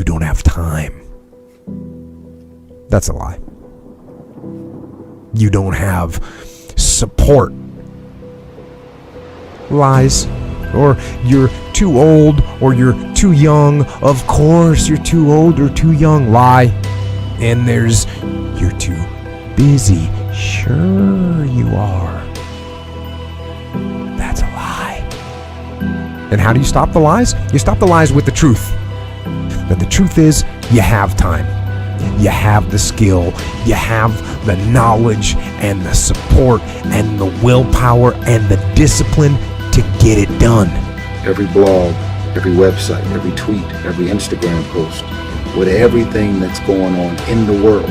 you don't have time. That's a lie. You don't have support. Lies. Or you're too old or you're too young. Of course, you're too old or too young. Lie. And there's you're too busy. Sure, you are. That's a lie. And how do you stop the lies? You stop the lies with the truth. That the truth is, you have time. You have the skill, you have the knowledge and the support and the willpower and the discipline to get it done. every blog, every website, every tweet, every Instagram post, with everything that's going on in the world,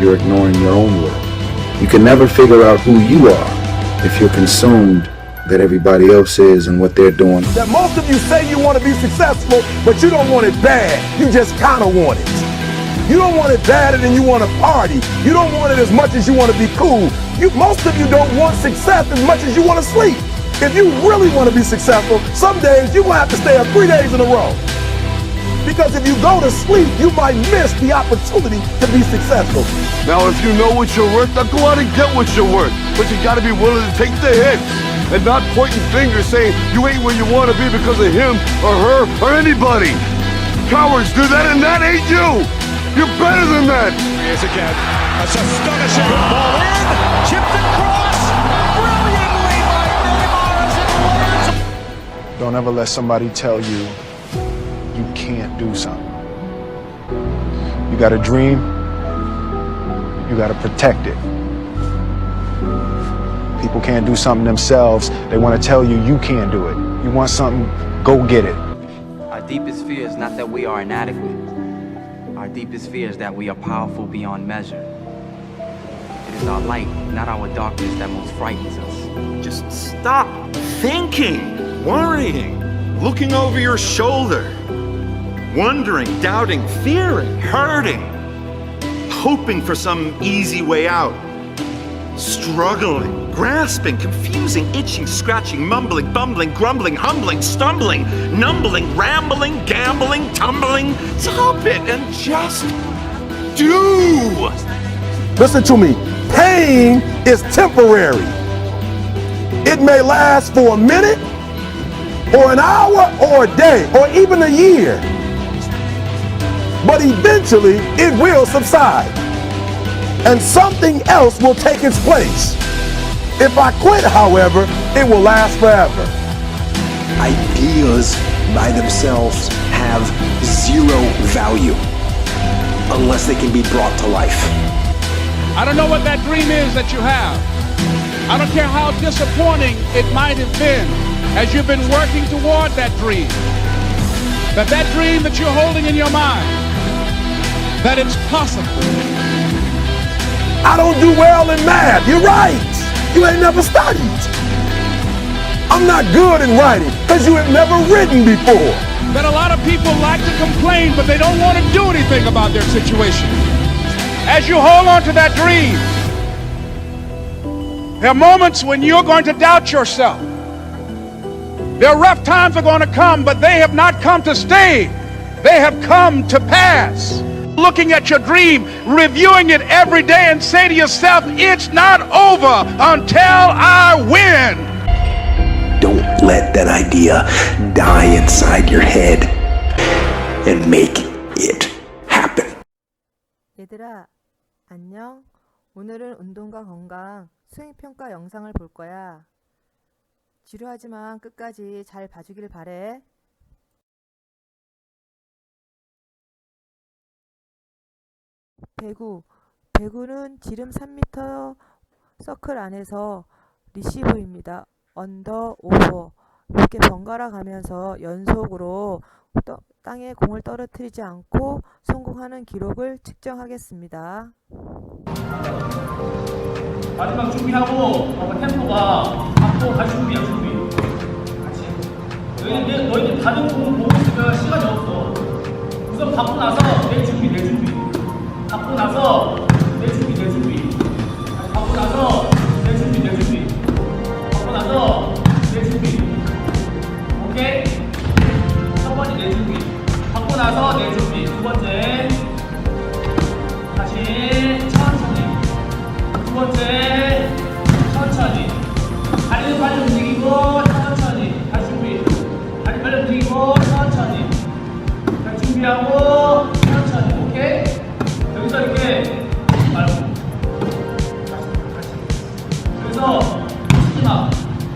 you're ignoring your own world. You can never figure out who you are if you're consumed that everybody else is and what they're doing. that most of you say you want to be successful, but you don't want it bad. You just kind of want it. You don't want it badder than you want to party. You don't want it as much as you want to be cool. You, most of you don't want success as much as you want to sleep. If you really want to be successful, some days you will have to stay up three days in a row. Because if you go to sleep, you might miss the opportunity to be successful. Now, if you know what you're worth, then go out and get what you're worth. But you gotta be willing to take the hits and not pointing fingers saying you ain't where you wanna be because of him or her or anybody. Cowards do that and that ain't you. You're better than that. Here's again. That's astonishing. Good ball in. Chipped across. Brilliantly by Neymar as it lands. Don't ever let somebody tell you you can't do something. You got a dream, you got to protect it. People can't do something themselves. They want to tell you you can't do it. You want something, go get it. Our deepest fear is not that we are inadequate. Our deepest fear is that we are powerful beyond measure. It is our light, not our darkness, that most frightens us. Just stop thinking, worrying, looking over your shoulder, wondering, doubting, fearing, hurting, hoping for some easy way out, struggling, grasping, confusing, itching, scratching, mumbling, bumbling, grumbling, humbling, stumbling, numbling, rambling, gambling, tumbling. Stop it and just do. Listen to me. Pain is temporary. It may last for a minute, or an hour, or a day, or even a year. But eventually, it will subside. And something else will take its place. If I quit, however, it will last forever. Ideas by themselves have zero value unless they can be brought to life. I don't know what that dream is that you have. I don't care how disappointing it might have been as you've been working toward that dream. That that dream that you're holding in your mind, that it's possible. I don't do well in math. You're right. You ain't never studied. I'm not good in writing because you have never written before. That a lot of people like to complain, but they don't want to do anything about their situation. As you hold on to that dream, there are moments when you're going to doubt yourself. There are rough times are going to come, but they have not come to stay. They have come to pass. Looking at your dream, reviewing it every day, and say to yourself, it's not over until I win. Don't let that idea die inside your head and make it happen. 얘들아, 안녕. 오늘은 운동과 건강 수행평가 영상을 볼 거야. 지루하지만 끝까지 잘 봐주길 바래. 배구. 배구는 지름 3m 서클 안에서 리시브입니다. 언더, 오버. 이렇게 번갈아 가면서 연속으로 떠- 땅에 공을 떨어뜨리지 않고 성공하는 기록을 측정하겠습니다. 마지막 준비하고 어, 템포가 받고 갈 준비야 준비 같이 너희들 너희들 다른 공을 보고 있으면 시간이 없어 우선 받고 나서 치지 마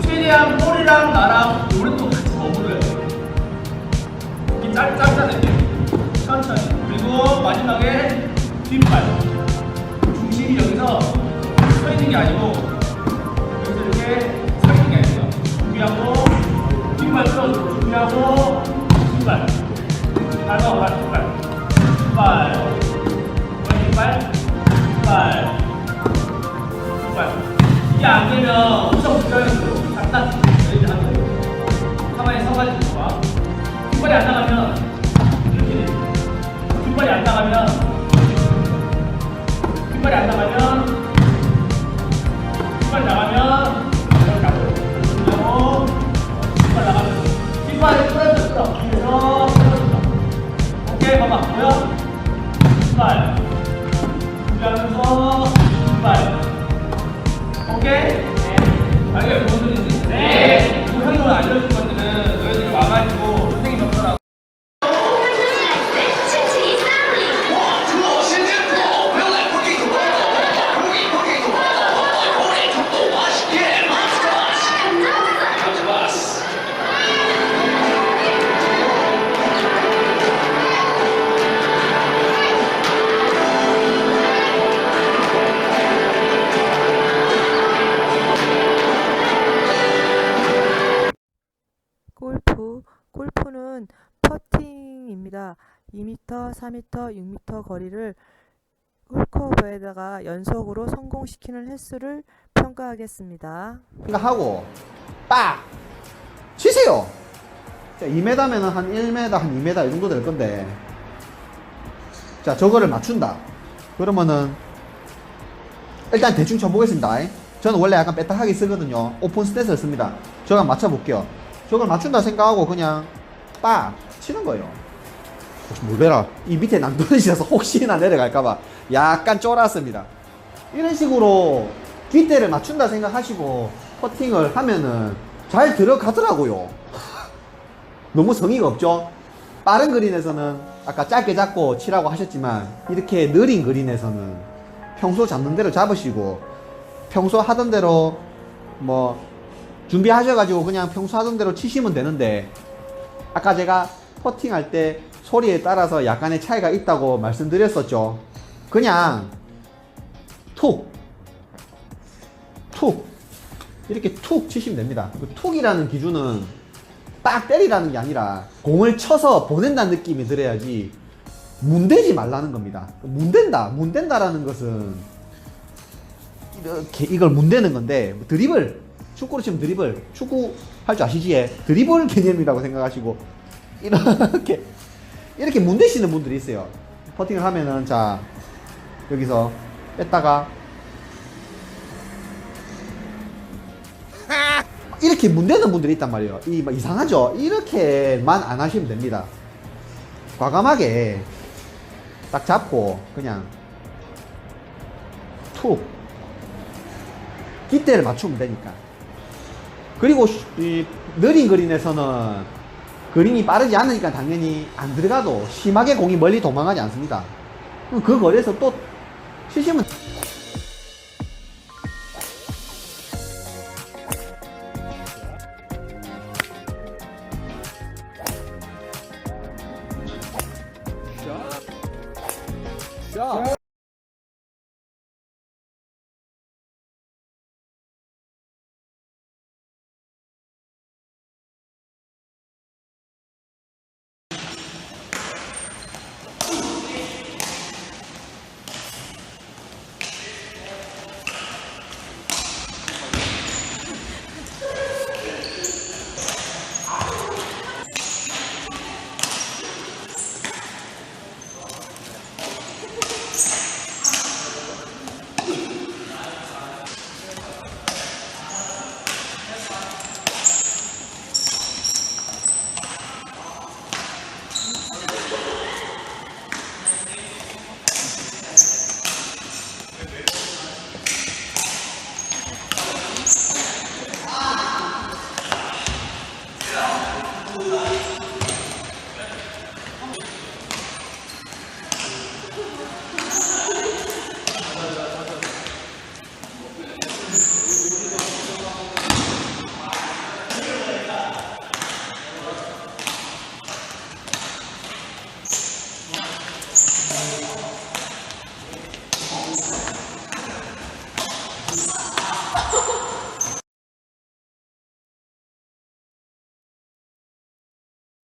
최대한 볼이랑 나랑 오른쪽 같이 머무르야 돼 이게 짧, 짧잖아요 천천히. 그리고 마지막에 뒷발. 중심이 여기서 서 있는 게 아니고 여기서 이렇게 서 있는 게 아니에요 준비하고 뒷발 끌어주고 준비하고 뒷발. 발과 발 뒷발 뒷발. 뒷발 이게 안 되면 엄청 불편해서 잠깐 내리지 하는 거예요. 가만히 서가지고 봐. 뒷발이 안 나가면 이렇게 돼. 뒷발이 안 나가면 뒷발이 안 나가면 알 2m, 4m, 6m 거리를 홀커브에다가 연속으로 성공시키는 횟수를 평가하겠습니다. 하고 빡 치세요. 2m면은 한 1m, 한 2m 이 정도 될 건데 자 저거를 맞춘다. 그러면은 일단 대충 쳐보겠습니다. 저는 원래 약간 빼딱하게 쓰거든요. 오픈 스탯을 씁니다. 저거 맞춰볼게요. 저걸 맞춘다 생각하고 그냥 빡 치는 거예요. 혹시 몰래라 이 밑에 낭떠러지라서 혹시나 내려갈까봐 약간 쫄았습니다. 이런 식으로 뒷대를 맞춘다 생각하시고 퍼팅을 하면은 잘 들어가더라고요. 너무 성의가 없죠? 빠른 그린에서는 아까 짧게 잡고 치라고 하셨지만 이렇게 느린 그린에서는 평소 잡는 대로 잡으시고 평소 하던 대로 뭐 준비하셔가지고 그냥 평소 하던 대로 치시면 되는데 아까 제가 퍼팅할 때 소리에 따라서 약간의 차이가 있다고 말씀드렸었죠. 그냥 툭, 툭 이렇게 툭 치시면 됩니다. 그 툭이라는 기준은 딱 때리라는 게 아니라 공을 쳐서 보낸다는 느낌이 들어야지 문대지 말라는 겁니다. 문댄다, 문댄다라는 것은 이렇게 이걸 문대는 건데 뭐 드리블 축구로 치면 드리블 축구 할 줄 아시지? 예? 드리블 개념이라고 생각하시고 이렇게 이렇게 문대시는 분들이 있어요. 퍼팅을 하면은 자 여기서 뺐다가 이렇게 문대는 분들이 있단 말이에요. 이막 이상하죠? 이렇게만 안 하시면 됩니다. 과감하게 딱 잡고 그냥 툭 깃대를 맞추면 되니까. 그리고 슈- 이 느린 그린에서는 그린이 빠르지 않으니까 당연히 안 들어가도 심하게 공이 멀리 도망가지 않습니다. 그 거리에서 또 치시면